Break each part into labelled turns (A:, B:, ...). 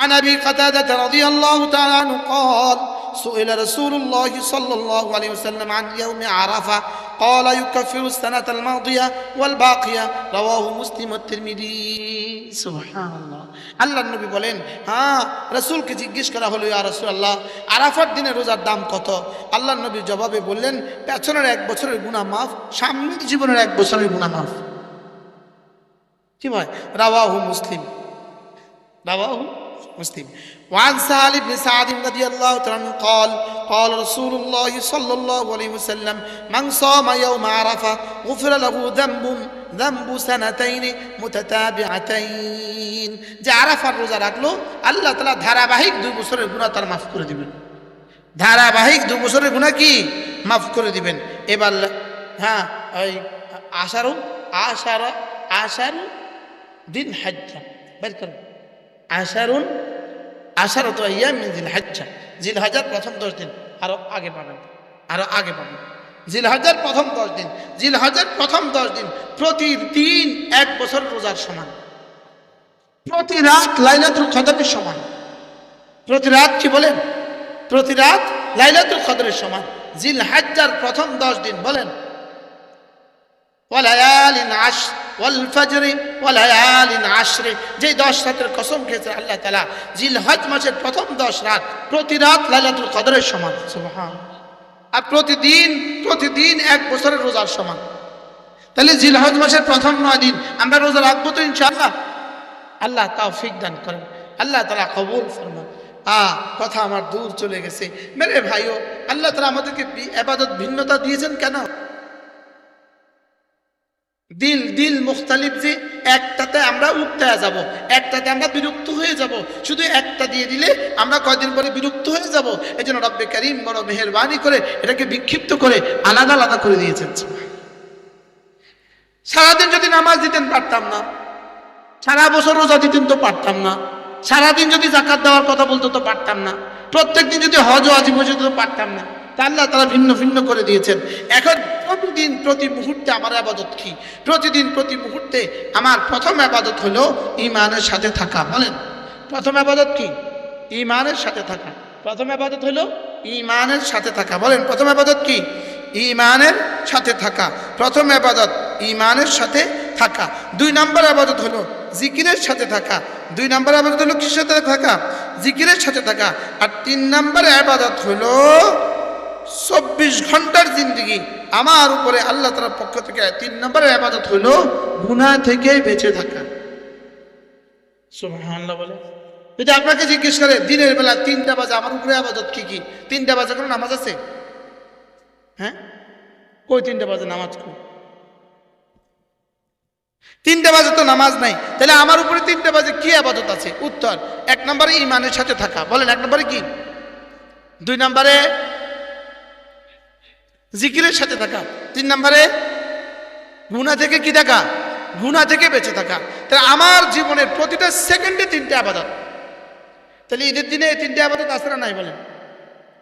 A: عن ابي قتاده رضي الله تعالى عنه قال سئل رسول الله صلى الله عليه وسلم عن يوم عرفه قال يكفر السنه الماضيه والباقيه رواه مسلم والترمذي سبحان الله আল্লাহ নবী বলেন হ্যাঁ রাসূলকে জিজ্ঞেস করা হলো ইয়া রাসূলুল্লাহ আরাফার দিনে রোজার দাম কত আল্লাহ নবী জবাবে বললেন পেছনের এক বছরের গুনাহ মাফ সামনের জীবনের এক বছরের গুনাহ মাফ কি ভাই রাওয়াহু মুসলিম رواه مسلم وعن سهل بن سعد رضي الله تعالى عنه قال قال رسول الله صلى الله عليه وسلم من صام يوم عرفة غفر له ذنب ذنب سنتين متتابعتين যে আরাফার রোজা রাখলো আল্লাহ তালা ধারাবাহিক দুই বছরের গুণা তার মাফ করে দিবেন ধারাবাহিক দু বছরের গুণা কি মাফ করে দিবেন এবার হ্যাঁ ওই আশারু আশারা আশারু দিন হাজ্জা বের করেন আশারুন আশারত ইয়াম মিন জিল হাজার প্রথম দশ দিন আরও আগে পাবেন। আরও আগে পাবেন। জিল হাজার প্রথম দশ দিন। জিল হাজার প্রথম দশ দিন প্রতিদিন এক বছর রোজার সমান। প্রতি রাত লাইলাতুল কদরের সমান। প্রতি রাত কি বলেন? প্রতি রাত লাইলাতুল কদরের সমান। জিল হাজ্জার প্রথম দশ দিন বলেন ওয়ালায়ালিন আশ ওয়াল ফজরি ওয়ালায়ালিন আশরে যে দশ রাতের কসম খেয়েছে আল্লাহ তালা জিল হজ মাসের প্রথম দশ রাত প্রতি রাত লাইলাতুল কদরের সমান। আর প্রতিদিন প্রতিদিন এক বছরের রোজার সমান। তাহলে জিল হজ মাসের প্রথম নয় দিন আমরা রোজা রাখব তো ইনশাআল্লাহ। আল্লাহ তৌফিক দান করেন। আল্লাহ তালা কবুল ফরমান। আ, কথা আমার দূর চলে গেছে। মেরে ভাইও, আল্লাহ তালা আমাদেরকে এবাদত ভিন্নতা দিয়েছেন কেন? দিল দিল মুখতালিফ যে একটাতে আমরা উঠতে যাব, একটাতে আমরা বিরক্ত হয়ে যাব। শুধু একটা দিয়ে দিলে আমরা কয়দিন পরে বিরক্ত হয়ে যাব? এই জন্য রব্বে করিম বড় মেহরবানি করে এটাকে বিক্ষিপ্ত করে আলাদা আলাদা করে দিয়েছেন। সারাদিন যদি নামাজ দিতেন পারতাম না। সারা বছর রোজা দিতেন তো পারতাম না। সারাদিন যদি জাকাত দেওয়ার কথা বলতো তো পারতাম না। প্রত্যেকদিন যদি হজ আজিম হইতো তো পারতাম না। আল্লাহ তারা ভিন্ন ভিন্ন করে দিয়েছেন। এখন প্রতিদিন প্রতি মুহূর্তে আমার আবাদত কি? প্রতিদিন প্রতি মুহূর্তে আমার প্রথম আবাদত হলো ইমানের সাথে থাকা, বলেন। প্রথম আবাদত কি? ইমানের সাথে থাকা। প্রথম আবাদত হলো ইমানের সাথে থাকা, বলেন। প্রথম আবাদত কি? ইমানের সাথে থাকা। প্রথম আবাদত ইমানের সাথে থাকা। দুই নম্বর আবাদত হলো জিকিরের সাথে থাকা। দুই নম্বর আবাদত হলো কিসের সাথে থাকা? জিকিরের সাথে থাকা। আর তিন নম্বর আবাদত হলো চব্বিশ ঘণ্টার জিন্দগি। আমার উপরে আল্লাহ তালার পক্ষ থেকে তিন নম্বরের আবাদত হলো গুনাহ থেকে বেঁচে থাকা। সুবহানাল্লাহ বলে। যদি আপনাকে জিজ্ঞেস করে দিনের বেলা তিনটা বাজে আমার উপরে আবাদত কি কি? তিনটা বাজে কোনো নামাজ আছে? হ্যাঁ? কই তিনটা বাজে নামাজ কই? তিনটা বাজে তো নামাজ নাই। তাহলে আমার উপরে তিনটা বাজে কি আবাদত আছে? উত্তর এক নম্বরে ইমানের সাথে থাকা। বলেন এক নম্বরে কি? দুই নম্বরে জিকিরের সাথে থাকা। তিন নম্বরে গুণা থেকে কি থাকা? গুণা থেকে বেঁচে থাকা। তাহলে আমার জীবনের প্রতিটা সেকেন্ডে তিনটে আবাদত। তাহলে ঈদের দিনে এই তিনটে আবাদত আছে নাই বলেন।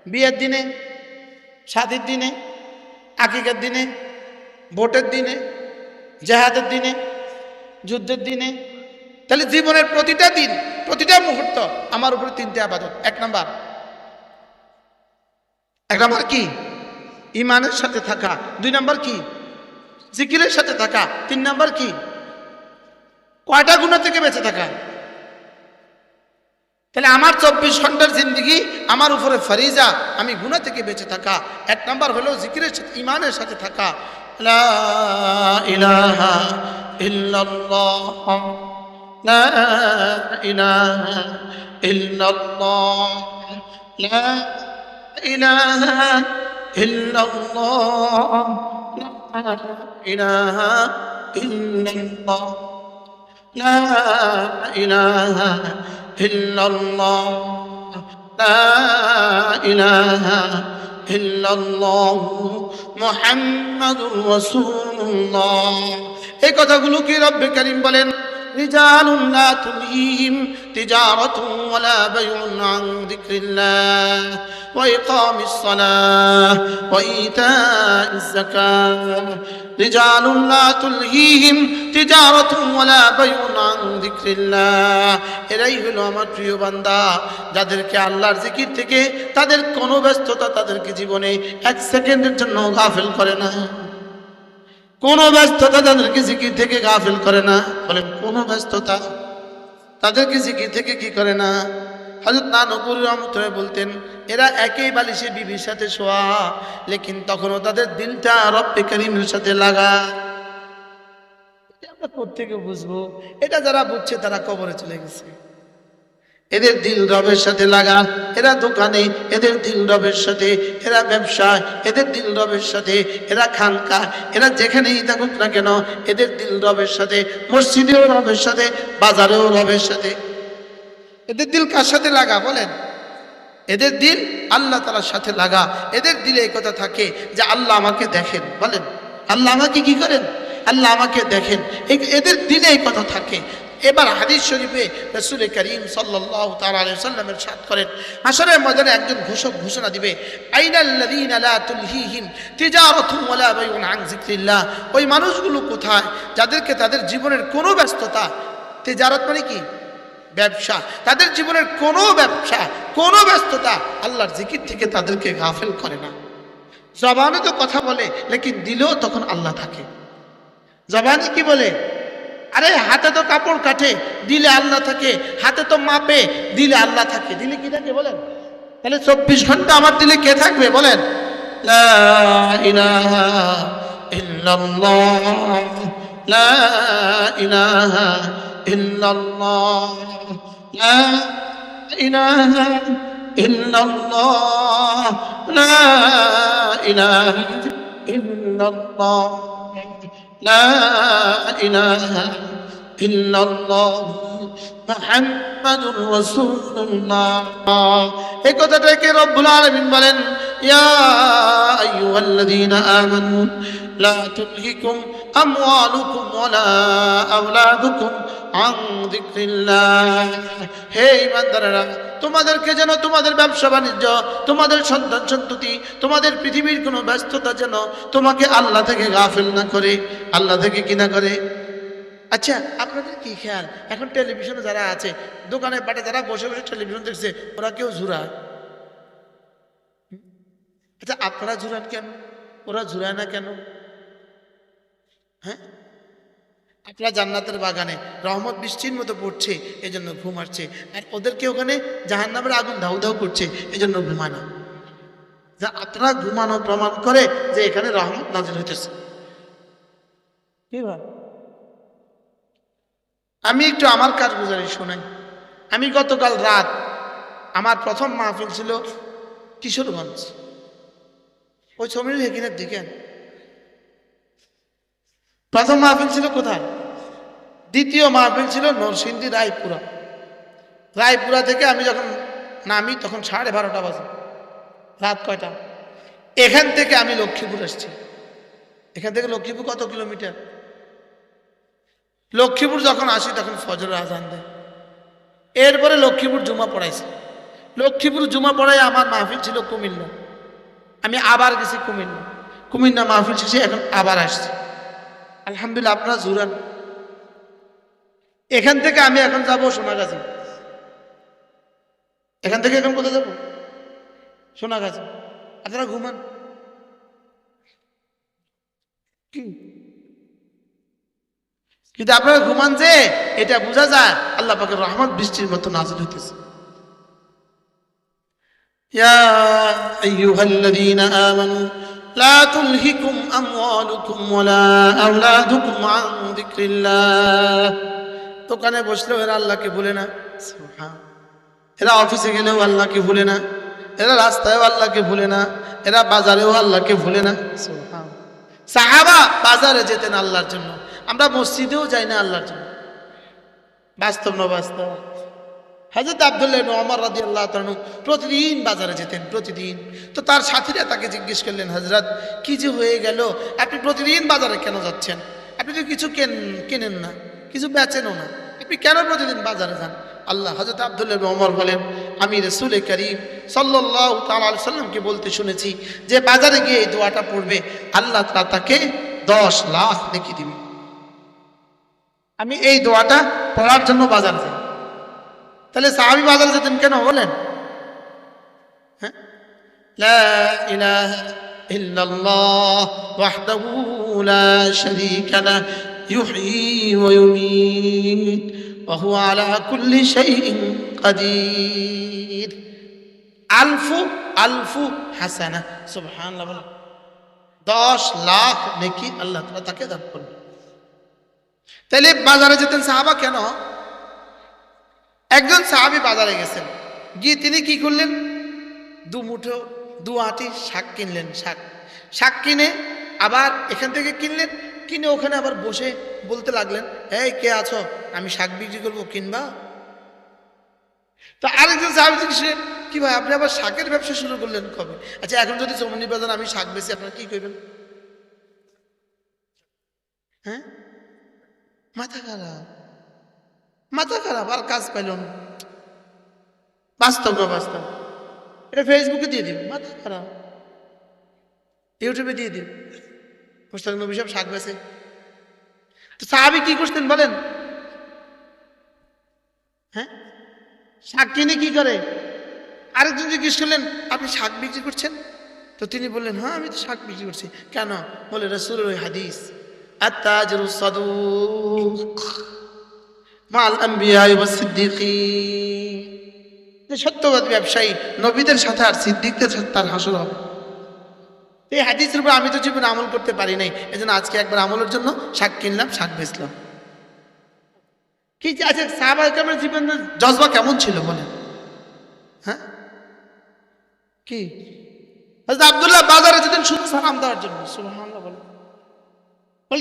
A: বিয়ের দিনে শাদির দিনে, আকিকের দিনে, ভোটের দিনে, জেহাদের দিনে, যুদ্ধের দিনে। তাহলে জীবনের প্রতিটা দিন, প্রতিটা মুহূর্ত আমার উপরে তিনটে আবাদত। এক নাম্বার। এক নাম্বার কি? ইমানের সাথে থাকা। দুই নাম্বার কি? জিকিরের সাথে থাকা। তিন নাম্বার কি? কয়টা গুণা থেকে বেঁচে থাকা? তাহলে আমার চব্বিশ ঘণ্টার জিন্দগি আমার উপরে ফরিজা, আমি গুণা থেকে বেঁচে থাকা। এক নাম্বার হলো জিকিরের সাথে, ইমানের সাথে থাকা। ইলাহা ইলাহা ইল্লাল্লাহ লা ইলাহা ইল্লাল্লাহ লা ইলাহা ইল্লাল্লাহ لا إله إلا الله لا إله إلا الله محمد رسول الله এই কথাগুলো কি রব্বে করিম বলেন رجال لا تلهيهم تجارة ولا بيع عن ذكر الله وإقام الصلاة وإيتاء الزكاة رجال لا تلهيهم تجارة ولا بيع عن ذكر الله এরাই হলো আমার প্রিয় বান্দা যাদেরকে আল্লাহর জিকির থেকে তাদের কোনো ব্যস্ততা তাদেরকে জীবনে এক সেকেন্ডের জন্য গাফেল করে না কোনো ব্যস্ততা তাদেরকে জিকির থেকে গাফেল করে না। বলেন কোনো ব্যস্ততা? তাদেরকে জিকির থেকে কি করে না? হজরত না নকুর রহমতুল্লাহ বলতেন, এরা একই বালিশে বিবির সাথে শোয়া, লেকিন তখনও তাদের দিলটা রব্বে করিমের সাথে লাগা। আমরা কোথেকে বুঝব? এটা যারা বুঝছে তারা কবরে চলে গেছে। এদের দিল রবের সাথে লাগা, এরা দোকানে, এদের দিল রবের সাথে, এরা ব্যবসায়, এদের দিল রবের সাথে, এরা খানকা, এরা যেখানেই থাকুক না কেন, এদের দিল রবের সাথে, মসজিদেও রবের সাথে, বাজারেও রবের সাথে। এদের দিল কার সাথে লাগা বলেন? এদের দিল আল্লাহ তালার সাথে লাগা। এদের দিলে এই কথা থাকে যে আল্লাহ আমাকে দেখেন, বলেন। আল্লাহ আমাকে কি করেন? আল্লাহ আমাকে দেখেন। এদের দিলে এই কথা থাকে। এবার হাদিস শরীফে রসুল করিম সাল্লাহ তাল্লামের সাথ করেন আসরের ময়দানে একজন ঘোষক ঘোষণা দিবে ওই মানুষগুলো কোথায়? যাদেরকে তাদের জীবনের কোনো ব্যস্ততা, তেজারত মানে কি? ব্যবসা। তাদের জীবনের কোনো ব্যবসা, কোনো ব্যস্ততা আল্লাহর জিকির থেকে তাদেরকে গাফেল করে না। জবানে তো কথা বলে, লেকিন দিলেও তখন আল্লাহ থাকে। জবানে কি বলে? আরে হাতে তো কাপড় কাটে দিলে আল্লাহ থাকে, হাতে তো মাপে, দিলে আল্লাহ থাকে। দিলে কি থাকে বলেন? তাহলে চব্বিশ ঘণ্টা আমার দিলে কে থাকবে বলেন? লা لا إله إلا الله محمد رسول الله এই কথাটাকে রব্বুল আলামিন বলেন ইয়া আইয়ুহাল্লাযীনা আমানু লা তুলহিকুম আমওয়ালুকুম ওয়ালা আওলাদুকুম আন যিকরিল্লাহ হে ঈমানদারেরা তোমাদেরকে যেন তোমাদের ব্যবসা বাণিজ্য, তোমাদের সন্তান সন্ততি, তোমাদের পৃথিবীর কোনো ব্যস্ততা যেন তোমাকে আল্লাহ থেকে গাফিল না করে। আল্লাহ থেকে কি না করে? আচ্ছা আপনাদের কি খেয়াল? এখন টেলিভিশনে যারা আছে, দোকানে পাটে যারা বসে বসে টেলিভিশন দেখছে, ওরা কেউ ঝুরায়? আচ্ছা আপনারা ঝুরান কেন? ওরা ঝুরায় না কেন? হ্যাঁ? আপনারা জান্নাতের বাগানে রহমত বৃষ্টির মতো পড়ছে এই জন্য ঘুম আসছে। আর ওদেরকে ওখানে জাহান নামের আগুন ধাউ ধাউ করছে এই জন্য ঘুমায় না। যা আপনারা ঘুমানো প্রমাণ করে যে এখানে রহমত নাজিল হইতেছে। কি ভাই? আমি একটু আমার কাজ গুজারি শোনাই আমি গতকাল রাত আমার প্রথম মাহফিল ছিল কিশোরগঞ্জ। ওই ছবির হেকিনের দিকে। প্রথম মাহফিল ছিল কোথায়? দ্বিতীয় মাহফিল ছিল নরসিংদী রায়পুরা। রায়পুরা থেকে আমি যখন নামি তখন সাড়ে বারোটা বাজে, রাত কয়টা? এখান থেকে আমি লক্ষ্মীপুর এসেছি। এখান থেকে লক্ষ্মীপুর কত কিলোমিটার? লক্ষ্মীপুর যখন আসি তখন ফজর আজান দেয়। এরপরে লক্ষ্মীপুর জুমা পড়াইছে। লক্ষ্মীপুর জুমা পড়াই আমার মাহফিল ছিল কুমিল্লা। আমি আবার গেছি কুমিল্লা। কুমিল্লা মাহফিল শেষে এখন আবার আসছি। আলহামদুলিল্লাহ, আপনারা জুরান। এখান থেকে আমি এখন যাব সোনাগাছি এখান থেকে এখন কোথায় যাব সোনাগাছি আপনারা ঘুমান কি কিন্তু আপনারা ঘুমান যে এটা বোঝা যায় আল্লাহ পাকের রহমত বৃষ্টির মতো নাজিল হইতেছে يا أيها الذين آمنوا لا تلهكم أموالكم ولا أولادكم عن ذكر الله দোকানে বসলেও এরা আল্লাহকে ভুলে না। এরা অফিসে গেলেও আল্লাহকে ভুলে না। এরা রাস্তায়ও আল্লাহকে ভুলে না। এরা বাজারেও আল্লাহকে ভুলে না। সাহাবা বাজারে যেতেন আল্লাহর জন্য। আমরা মসজিদেও যাই না আল্লাহর জন্য। বাস্তব না বাস্তব? হাজরত আবদুল্লাহ ওমর রাজি আল্লাহ প্রতিদিন বাজারে যেতেন, প্রতিদিন। তো তার সাথীরা তাকে জিজ্ঞেস করলেন হজরত কি যে হয়ে গেল? আপনি প্রতিদিন বাজারে কেন যাচ্ছেন? আপনি তো কিছু কেন কেনেন না। কিছু বেচেনও না। আপনি কেন প্রতিদিন বাজারে যান? আল্লাহ হজরত আবদুল্লাহ ওমর বলেন, আমি রসুলে করিম সাল্লাহ তাল সাল্লামকে বলতে শুনেছি যে বাজারে গিয়ে এই দোয়াটা পড়বে, আল্লাহ তা তাকে দশ লাখ দেখি দিবে। আমি এই দোয়াটা পড়ার জন্য বাজার যাই। তাহলে সাহাবি বাজার যেতেন কেন বলেন? হ্যাঁ? ইলাহ ইল্লাল্লাহ ওয়াহদাহু লা শারীকা লাহু يحيي ويميت وهو على كل شيء قدير ألف ألف حسنة سبحان الله বলেন। দশ লাখ নেকি আল্লাহ তাআলা তাকে দান করবে তাহলে বাজারে যেতেন সাহাবা কেন একজন সাহাবি বাজারে গেছেন গিয়ে তিনি কি করলেন দু মুঠো দু আটি শাক কিনলেন শাক শাক কিনে আবার এখান থেকে কিনলেন কিনে ওখানে আবার বসে বলতে লাগলেন, এই, কে আছো? আমি শাক বিক্রি করব, কিনবা? তো আরেকজন সাহাবি জিজ্ঞেস কি ভাই, আপনি আবার শাকের ব্যবসা শুরু করলেন কবে? আচ্ছা এখন যদি চমনি বাজার আমি শাক বেশি আপনার কি করবেন হ্যাঁ? মাথা খারাপ মাথা খারাপ, আর কাজ পাইল না। বাস্তব না বাস্তব। এটা ফেসবুকে দিয়ে দিন, মাথা খারাপ। ইউটিউবে দিয়ে দিন। মুস্তাক নবী সব শাক বেছে তো সাহাবি কি করতেন বলেন? হ্যাঁ? শাক কিনে কি করে? আরেকজন জিজ্ঞেস করলেন, আপনি শাক বিক্রি করছেন? তো তিনি বললেন হ্যাঁ আমি তো শাক বিক্রি করছি। কেন? বলে রসুল ওই হাদিস, আত্তাজরু সাদুক মাল আম্বিয়া সিদ্দিকিন। যে সত্যবাদ ব্যবসায়ী, নবীদের সাথে আর সিদ্দিকদের সাথে তার হাসল হবে এই হাদিসের উপর আমি তো জীবনে আমল করতে পারি নাই। এই জন্য আজকে একবার আমলের জন্য শাক কিনলাম, শাক বেচলাম। কি আছে সাহাবা কেমন জীবনের জজবা কেমন ছিল বলেন? হ্যাঁ? কি? আব্দুল্লাহ বাজারে যেতেন শুধু সালাম দেওয়ার জন্য, সুবহানাল্লাহ বলে,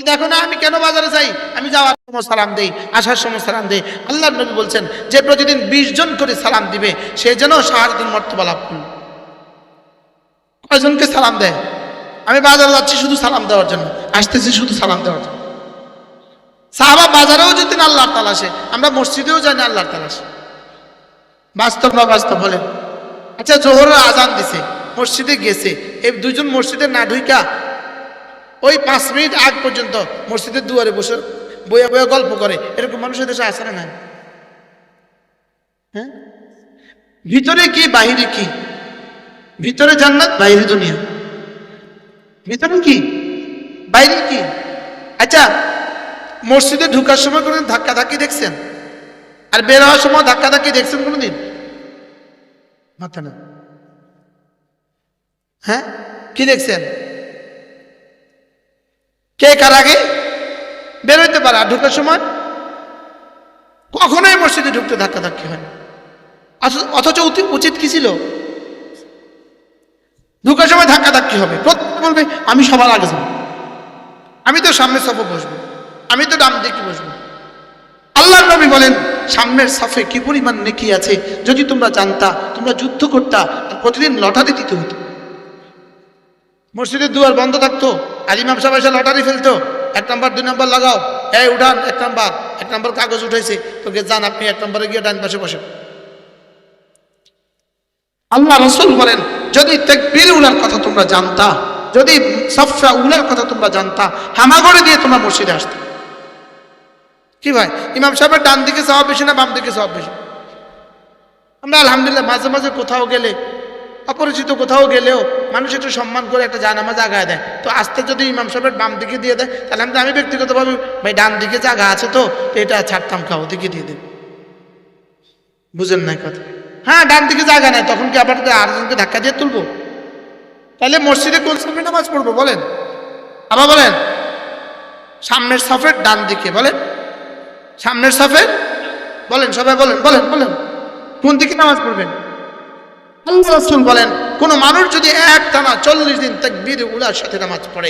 A: দেখো না, আমি কেন বাজারে যাই? আমি যাওয়ার সময় সালাম দেই, আসার সময় সালাম দেই। আল্লাহ নবী বলছেন, যে প্রতিদিন বিশ জন করে সালাম দিবে, সে যেন শাহাদাতের মর্তবা লাভ করল কয়জনকে সালাম দেয়? আমি বাজারে যাচ্ছি শুধু সালাম দেওয়ার জন্য। আসতেছি শুধু সালাম দেওয়ার জন্য। সাহাবা বাজারেও যেতেন আল্লাহর তালাশে। আমরা মসজিদেও জানি আল্লাহর তালাশে। বাস্তব না বাস্তব বলেন আচ্ছা জোহরের আজান দিছে, মসজিদে গেছে। এই দুজন মসজিদে না ঢুইকা, ওই পাঁচ মিনিট আগ পর্যন্ত মসজিদের দুয়ারে বসে বইয়া বইয়া গল্প করে। এরকম মানুষের দেশে আসে না হ্যাঁ? ভিতরে কি, বাহিরে কি? ভিতরে জান্নাত বাইরে দুনিয়া। ভিতরে কি? বাইরে কি? আচ্ছা মসজিদে ঢুকার সময় কোনোদিন ধাক্কা ধাক্কি দেখছেন? আর বের হওয়ার সময় ধাক্কা ধাক্কি দেখছেন কোনোদিন? মাথা না। হ্যাঁ? কি দেখছেন? কে কার আগে? বেরোইতে পারে। আর ঢুকার সময়? কখনোই মসজিদে ঢুকতে ধাক্কা ধাক্কি হয় অথচ উচিত কি ছিল? ঢুকার সময় ধাক্কা ধাক্কি হবে। প্রত্যেকে বলবে, আমি সবার আগে যাব। আমি তো সামনের সফে বসবো। আমি তো ডান দিকে বসবো। আল্লাহ নবী বলেন, সামনের সাফে কি পরিমাণ নেকি আছে? যদি তোমরা জানতা, তোমরা যুদ্ধ করতা প্রতিদিন লটারি দিতে হতো মসজিদের দুয়ার বন্ধ থাকতো, আর ইমাম সাহেব এসে লটারি ফেলতো। এক নম্বর, দুই নম্বর লাগাও। এই, উঠান, এক নম্বর। এক নম্বর কাগজ উঠেছে তোকে যান, আপনি এক নম্বরে গিয়ে ডান পাশে বসেন। আল্লাহ রসুল বলেন যদি তেকবীর উলার কথা তোমরা জানতা, যদি সফা উলার কথা তোমরা জানতা হামাগড়ে দিয়ে তোমরা মসজিদে আসতে। কি ভাই? ইমাম সাহেবের ডান দিকে সবাব বেশি না বাম দিকে সবাব বেশি? আমরা আলহামদুলিল্লাহ মাঝে মাঝে কোথাও গেলে, অপরিচিত কোথাও গেলেও মানুষ একটু সম্মান করে একটা জানামাজ আগায় দেয়। তো আসতে যদি ইমাম সাহেবের বাম দিকে দিয়ে দেয়, তাহলে আমি আমি ব্যক্তিগতভাবে, ভাই, ডান দিকে জায়গা আছে তো এটা ছাড়তাম, খাও দিকে দিয়ে দেন। বুঝেন নাই কথা? হ্যাঁ ডান দিকে জায়গা নাই, তখন কি আবার আরেকজনকে ধাক্কা দিয়ে তুলবো? তাহলে মসজিদে কোন সামনে নামাজ পড়ব, বলেন? আবার বলেন, সামনের সফের ডান দিকে, বলেন? সামনের সফের? বলেন, সবাই বলেন বলেন বলেন, কোন দিকে নামাজ পড়বেন? আল্লাহ বলেন, কোন মানুষ যদি এক টানা চল্লিশ দিন তাকবীর উলার সাথে নামাজ পড়ে,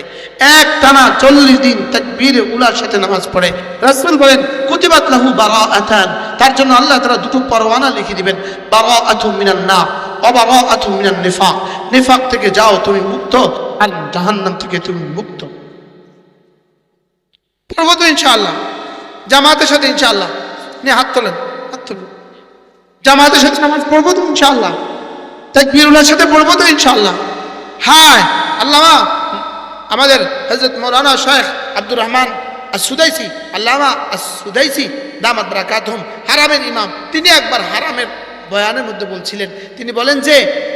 A: এক টানা চল্লিশ দিন তাকবীর উলার সাথে নামাজ পড়ে, রাসূল বলেন, কুতিবাত লাহু বারাআতান তার জন্য আল্লাহ তাআলা দুটো পরওয়ানা লিখে দিবেন, বারাআতু মিনান নার ওয়া বারাআতু মিনান নিফাক। নিফাক থেকে যাও, তুমি মুক্ত, আর জাহান্নাম থেকে তুমি মুক্ত। পড়ব তো ইনশাআল্লাহ, জামাতের সাথে ইনশাআল্লাহ। নিয়ে হাত তোলেন, হাত তুলুন। জামাতের সাথে নামাজ পড়ব তো ইনশাআল্লাহ। তাকবীরুল্লাহর সাথে পড়ব তো ইনশাআল্লাহ। হায়, আল্লামা, আমাদের হজরত মৌলানা শেখ আব্দুর রহমান সুদাইসি আল্লামা সুদাইসি দামাত ব্রাকাতহম হারামের ইমাম। তিনি একবার হারামের বয়ানের মধ্যে বলছিলেন, তিনি বলেন যে,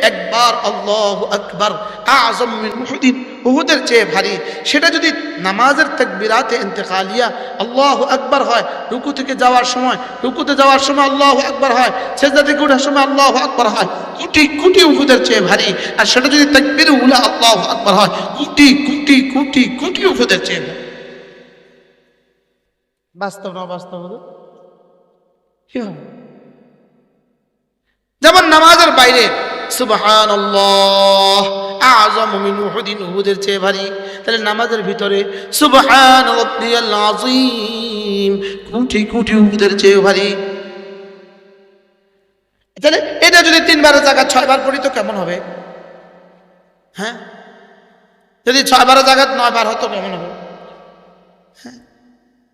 A: একবার আল্লাহ আকবার, আজম মিন উহুদিন, উহুদের চেয়ে ভারী। সেটা যদি নামাজের তাকবিরাতে ইন্তেকালিয়া আল্লাহ আকবার হয়, রুকু থেকে যাওয়ার সময়, রুকুতে যাওয়ার সময় আল্লাহ আকবার হয়, সেজদা থেকে ওঠার সময় আল্লাহ আকবার হয়, কোটি কোটি উহুদের চেয়ে ভারী। আর সেটা যদি তাকবির উলা আল্লাহ আকবার হয়, কোটি কোটি কোটি কোটি উহুদের চেয়ে ভারী। বাস্তব না বাস্তব কি হবে? যেমন নামাজের বাইরে আজম উহুদের চেয়ে তাহলে নামাজের ভিতরে তাহলে এটা যদি তিনবারের জায়গা ছয়বার পড়ি তো কেমন হবে? হ্যাঁ? যদি ছয় ছয়বারের জায়গা নয়বার হতো কেমন হবে? হ্যাঁ?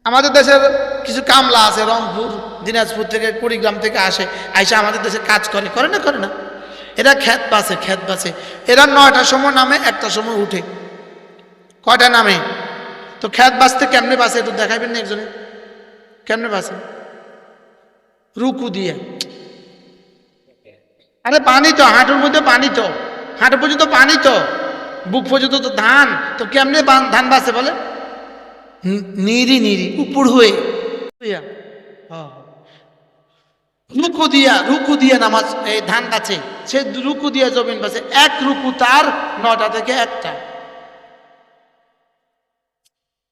A: আমাদের দেশের কিছু কামলা আছে, রংপুর, দিনাজপুর থেকে, কুড়িগ্রাম থেকে আসে, আইসা আমাদের দেশে কাজ করে করে না করে না? এরা খ্যাত বাসে খ্যাত বাসে। এরা নয়টার সময় নামে একটা সময় উঠে। কয়টা নামে? তো খ্যাত বাসতে কেমনে বাসে? একটু দেখাবেন না একজনে? কেমনে বাসে? রুকু দিয়ে। আরে পানি তো, হাঁটুর মধ্যে পানি তো। হাঁটু পর্যন্ত পানি তো। বুক পর্যন্ত তো ধান। তো কেমনে ধান বাসে বলে নিরি নিরি, উপর হয়ে। হ্যাঁ। রুকু দিয়া রুকু দিয়া নামাজ এই ধান গাছে। সে রুকু দিয়া জমিন বাসে এক রুকু তার নটা থেকে একটা।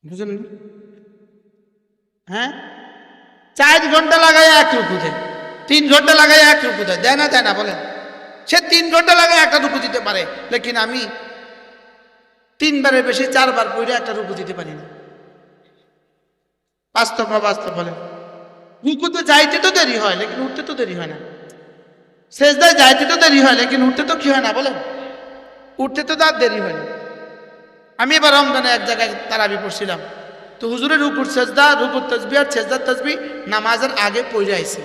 A: বুঝলেন? হ্যাঁ? চার ঘণ্টা লাগায় এক রুকুতে তিন ঘণ্টা লাগায় এক রুকুতে দেয়। না দেয় না, বলেন। সে তিন ঘণ্টা লাগায় একটা রুকু দিতে পারে। লেকিন আমি তিনবারের বেশি চারবার পড়ে একটা রুকু দিতে পারি না। বাস্তব না বাস্তব বলেন রুকুতে যাইতে তো দেরি হয়, লেকিন উঠতে তো দেরি হয় না। শেষদায় যাইতে তো দেরি হয়, লেকিন উঠতে তো কি হয় না বলেন? উঠতে তো তার দেরি হয় না। আমি এবার রমজানে এক জায়গায় তারাবি পড়ছিলাম। তো হুজুরের রুকুর সেজদা, রুকুর তসবি আর সেজদার তসবি নামাজের আগে পড়ে আইছে।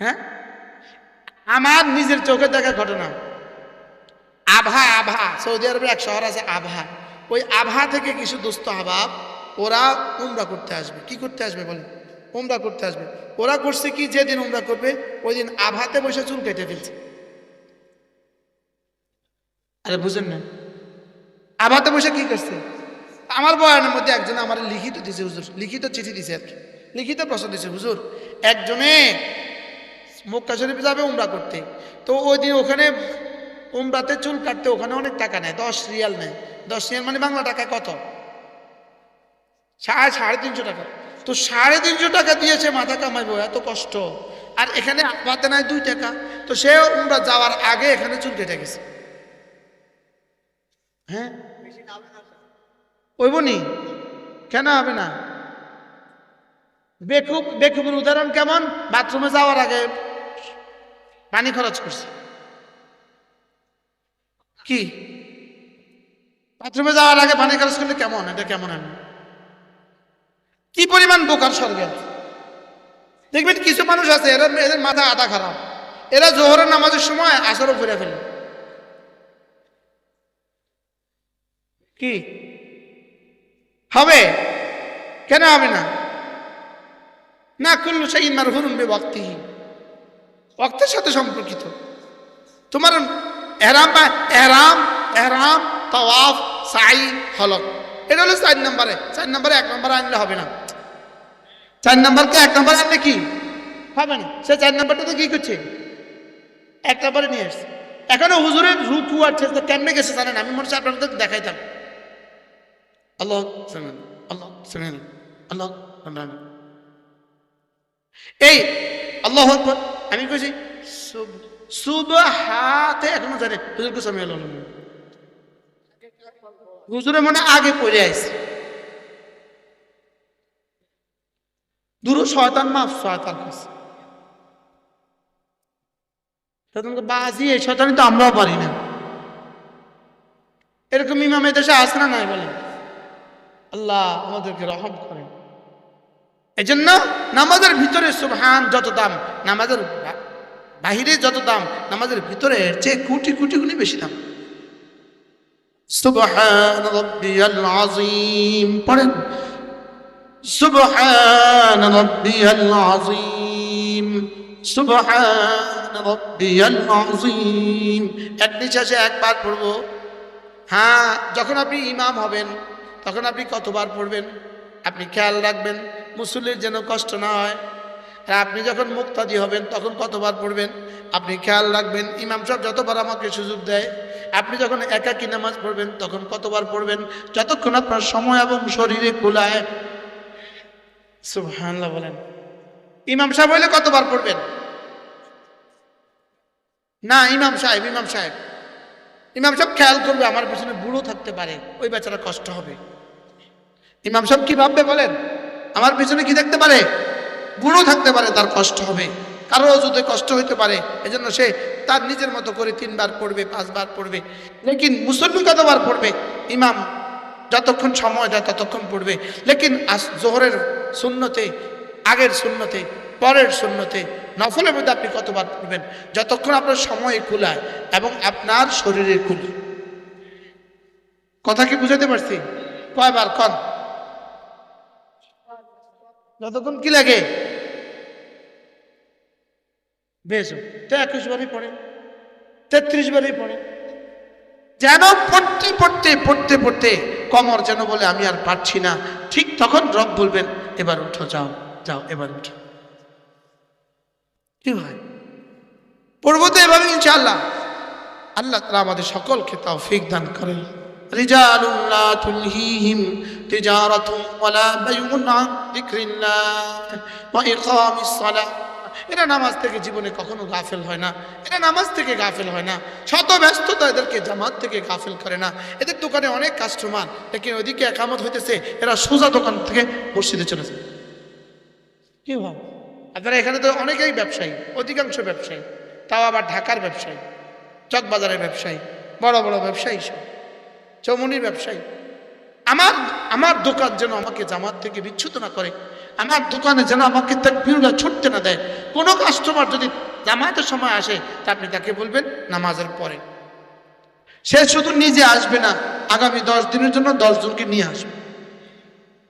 A: হ্যাঁ? আমার নিজের চোখে দেখা ঘটনা। আভা আভা। সৌদি আরবের এক শহর আছে আভা। ওই আভা থেকে কিছু দুস্থ আবাব, ওরা উমরা করতে আসবে। কি করতে আসবে বলেন? উমরা করতে আসবে। ওরা করছে কি? যেদিন উমরা করবে, ওই দিন আভাতে বসে চুল কেটে ফেলছে। আরে বুঝেন না। আভাতে বসে কি করছে? আমার বয়ানের মধ্যে একজন আমার লিখিত দিছে, হুজুর। লিখিত চিঠি দিছে আর লিখিত প্রশ্ন দিছে, হুজুর। একজনে মক্কা শরীফ যাবে উমরা করতে। তো ওই দিন ওখানে উমরাতে চুল কাটতে ওখানে অনেক টাকা নেয় দশ রিয়াল নেয়। দশ রিয়াল মানে বাংলা টাকা কত? সাড়ে সাড়ে তিনশো টাকা। তো সাড়ে তিনশো টাকা দিয়েছে মাথা কামাইবো এত কষ্ট। আর এখানে হাতে নাই দুই টাকা। তো সে উমরা যাওয়ার আগে এখানে চুল কেটে গেছে। হ্যাঁ? ওইব নি? কেন হবে না? বেকুব বেকুবের উদাহরণ কেমন? বাথরুমে যাওয়ার আগে পানি খরচ করছে। কি? বাথরুমে যাওয়ার আগে পানি খরচ করলে কেমন? এটা কেমন আমি কি পরিমাণ বোকার স্বর্গে দেখবেন কিছু মানুষ আছে, এরা এদের মাথা আধা খারাপ। এরা জোহরের নামাজের সময় আসরও ঘুরে ফেলে। কি? হবে? কেন হবে না? না, কুল্লু সেই মারহুরুন বে ওয়াক্তিহি। ওয়াক্তের সাথে সম্পর্কিত। তোমার এহরাম বা এহরাম এহরাম তাওয়াফ, সাই, হলক। এটা হলো চার নম্বরে। চার নম্বরে এক নম্বরে আনলে হবে না। চার নম্বরকে এক নম্বরে আনলে কি? হবে না। সে চার নম্বরটা তো কি করছে? এক নম্বরে নিয়ে এসছে। এখনও হুজুরের রুকু আর ছেড়ে কেমনে গেছে জানেন? আমি মনে হচ্ছে আপনাদের দেখাইতাম। আল্লাহ আল্লাহ আল্লাহ এই, আল্লাহ আমি কইছি সুবহাতে, এখনও জানে, হুজুরকে সামি আল্লাহ হুজুরে আগে পড়ে দূর শয়তান মাফ, শয়তান শয়তানকে বাজি, এই শয়তানি তো আমরাও পারি না। এরকম ইমাম এ দেশে আসে না নাই বলে? আল্লাহ আমাদেরকে রহম করেন। এই জন্য নামাজের ভিতরে সুবহান যত দাম, নামাজের বাহিরে যত দাম, নামাজের ভিতরে এর চেয়ে কোটি কোটি গুণে বেশি দাম। পড়েন। একবার পড়ব। হ্যাঁ যখন আপনি ইমাম হবেন, তখন আপনি কতবার পড়বেন? আপনি খেয়াল রাখবেন, মুসল্লির যেন কষ্ট না হয়। আপনি যখন মুক্তাদি হবেন, তখন কতবার পড়বেন? আপনি খেয়াল রাখবেন, ইমাম সাহেব যতবার আমাকে সুযোগ দেয়, আপনি যখন একাকী নামাজ পড়বেন, তখন কতবার পড়বেন? যতক্ষণ আপনার সময় এবং শরীরে কুলায়। সুবহানাল্লাহ বলেন। ইমাম সাহেব হইলে কতবার পড়বেন? না, ইমাম সাহেব ইমাম সাহেব। ইমাম সাহেব খেয়াল করবে, আমার পিছনে বুড়ো থাকতে পারে, ওই বেচারা কষ্ট হবে। ইমাম সাহেব কি ভাববে বলেন? আমার পিছনে কি দেখতে পারে? বুড়ো থাকতে পারে, তার কষ্ট হবে। কারও যদি কষ্ট হইতে পারে, এজন্য সে তার নিজের মতো করে তিনবার পড়বে, পাঁচবার পড়বে। লেকিন মুসল্লি কতবার পড়বে? ইমাম যতক্ষণ সময় দেয় ততক্ষণ পড়বে। লেকিন আজ জোহরের শূন্যতে আগের শূন্যতে পরের শূন্যতে নফলের মধ্যে আপনি কতবার পড়বেন? যতক্ষণ আপনার সময় কুলায় এবং আপনার শরীরে কুলায় কথা কি বুঝাতে পারছি? কয়বার? কন। যতক্ষণ কি লাগে। বেশ, তো একুশ বারই পড়ে, তেত্রিশ বারই পড়ে। যেন পড়তে পড়তে পড়তে পড়তে কমর যেন বলে আমি আর পারছি না। ঠিক তখন রব বলবেন, এবার উঠো, যাও যাও, এবার উঠো। কি ভাই? পড়ব তো এভাবে ইনশাআল্লাহ। আল্লাহ তালা আমাদের সকলকে তৌফিক দান করেন। رجال لا تلهيهم تجارة ولا بيع عن ذكر الله وإقام الصلاة এরা নামাজ থেকে জীবনে কখনো গাফেল হয় না এরা নামাজ থেকে গাফেল হয় না শত ব্যস্ততা এদেরকে জামাত থেকে গাফেল করে না এদের দোকানে অনেক কাস্টমার লেকিন ওইদিকে একামত হইতেছে এরা সোজা দোকান থেকে মসজিদে চলে যায় কি ভাব আপনারা এখানে তো অনেকেই ব্যবসায়ী অধিকাংশ ব্যবসায়ী তাও আবার ঢাকার ব্যবসায়ী চকবাজারের ব্যবসায়ী বড় বড় ব্যবসায়ী সব চৌমনির ব্যবসায়ী। আমার আমার দোকান যেন আমাকে জামাত থেকে বিচ্ছুত না করে, আমার দোকানে যেন আমাকে তাকবিরুল্লাহ ছুটতে না দেয়। কোনো কাস্টমার যদি জামাতের সময় আসে, তা আপনি তাকে বলবেন নামাজের পরে। সে শুধু নিজে আসবে না, আগামী দশ দিনের জন্য দশ জনকে নিয়ে আসবে।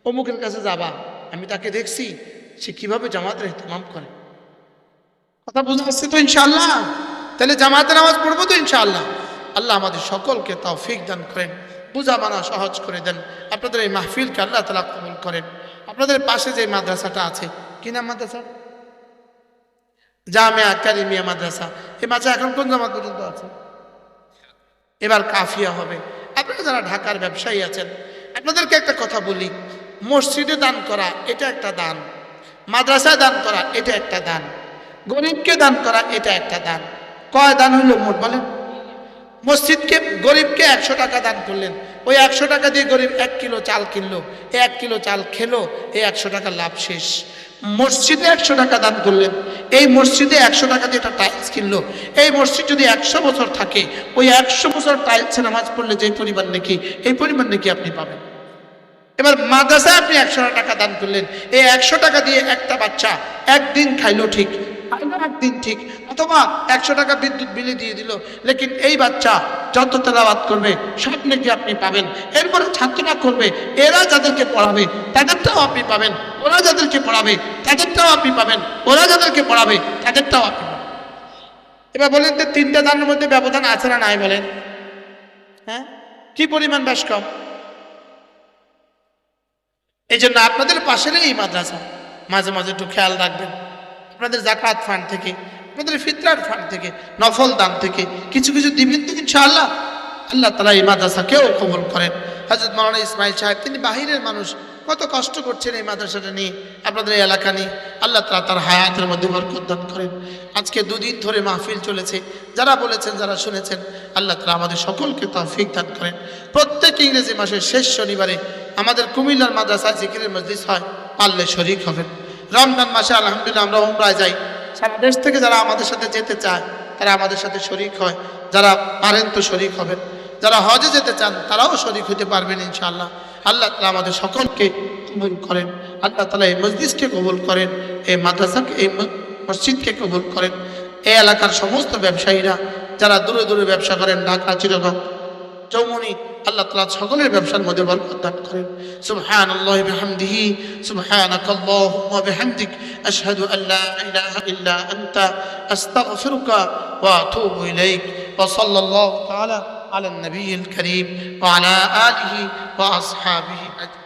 A: অমুকের কাছে যাবা, আমি তাকে দেখছি, সে কীভাবে জামাতের ইহতেমাম করে। কথা বুঝতে পারছি তো ইনশাল্লাহ তাহলে জামাতের নামাজ পড়ব তো ইনশাআল্লাহ। আল্লাহ আমাদের সকলকে তৌফিক দান করেন বুঝা মানা সহজ করে দেন। আপনাদের এই মাহফিলকে আল্লাহ তালা কবুল করেন। আপনাদের পাশে যে মাদ্রাসাটা আছে, কি নাম মাদ্রাসা? জামিয়া কারিমিয়া মাদ্রাসা। এই মাদ্রাসা এখন কোন জামাত পর্যন্ত আছে? এবার কাফিয়া হবে। আপনারা যারা ঢাকার ব্যবসায়ী আছেন, আপনাদেরকে একটা কথা বলি। মসজিদে দান করা এটা একটা দান, মাদ্রাসায় দান করা এটা একটা দান, গরিবকে দান করা এটা একটা দান। কয় দান হইল মোট বলেন? মসজিদকে গরিবকে একশো টাকা দান করলেন। ওই একশো টাকা দিয়ে গরিব এক কিলো চাল কিনলো এক কিলো চাল খেলো এই একশো টাকা লাভ শেষ। মসজিদে একশো টাকা দান করলেন, এই মসজিদে একশো টাকা দিয়ে একটা টাইলস কিনলো। এই মসজিদ যদি একশো বছর থাকে, ওই একশো বছর টাইলসে নামাজ পড়লে যে পরিমাণ নাকি, এই পরিমাণ নাকি আপনি পাবেন। এবার মাদ্রাসায় আপনি একশো টাকা দান করলেন, এই একশো টাকা দিয়ে একটা বাচ্চা একদিন খাইলো ঠিক খাইলো একদিন ঠিক। অথবা একশো টাকা বিদ্যুৎ বিলে দিয়ে দিল। লেকিন এই বাচ্চা যত তেলাবাদ করবে, সব নাকি আপনি পাবেন। এরপরে ছাত্ররা করবে, এরা যাদেরকে পড়াবে, তাদেরটাও আপনি পাবেন। ওরা যাদেরকে পড়াবে, তাদেরটাও আপনি পাবেন। ওরা যাদেরকে পড়াবে, তাদেরটাও আপনি এবার বলেন তো তিনটা দানের মধ্যে ব্যবধান আছে না নাই বলেন? হ্যাঁ? কি পরিমাণ বেশ কম? এই জন্য আপনাদের পাশের এই মাদ্রাসা। মাঝে মাঝে একটু খেয়াল রাখবেন। আপনাদের জাকাত ফান্ড থেকে, আপনাদের ফিতরার ফান্ড থেকে, নফল দান থেকে, কিছু কিছু দিবেন তো ইনশাআল্লাহ। আল্লাহ তালা এই মাদ্রাসাকেও কবল করেন। হজরত মৌলানা ইসমাইল সাহেব, তিনি বাহিরের মানুষ, কত কষ্ট করছেন এই মাদ্রাসাটা নিয়ে, আপনাদের এই এলাকা নিয়ে। আল্লাহ তালা তার হায়াতের মধ্যে বরকত দান করেন। আজকে দুদিন ধরে মাহফিল চলেছে। যারা বলেছেন, যারা শুনেছেন, আল্লাহ তালা আমাদের সকলকে তৌফিক দান করেন। প্রত্যেক ইংরেজি মাসের শেষ শনিবারে আমাদের কুমিল্লার মাদ্রাসায় জিকিরের মসজিদ হয়, পারলে শরিক হবেন। রমজান মাসে আলহামদুলিল্লাহ আমরা উমরায় যাই। সারা দেশ থেকে যারা আমাদের সাথে যেতে চায়, তারা আমাদের সাথে শরিক হয়। যারা পারেন তো শরিক হবেন। যারা হজে যেতে চান, তারাও শরিক হতে পারবেন ইনশাআল্লাহ। আল্লাহ তালা আমাদের সকলকে কবুল করেন। আল্লাহ তালা এই মসজিদকে কবুল করেন। এই মাদ্রাসাকে, এই মসজিদকে কবুল করেন। এই এলাকার সমস্ত ব্যবসায়ীরা, যারা দূরে দূরে ব্যবসা করেন, ঢাকা চিরগঞ্জ যৌমনি আল্লাহ তালা সকলের ব্যবসার মধ্যে বরকত দান করেন সুবহান আল্লাহ বিহামদিহি সুবহানাক আল্লাহুম্মা বিহামদিক আশহাদু আন লা ইলাহা ইল্লা আনতা আস্তাগফিরুকা ওয়া আতুবু ইলাইক ওয়া সাল্লাল্লাহু তাআলা على النبي الكريم وعلى آله وأصحابه أجمعين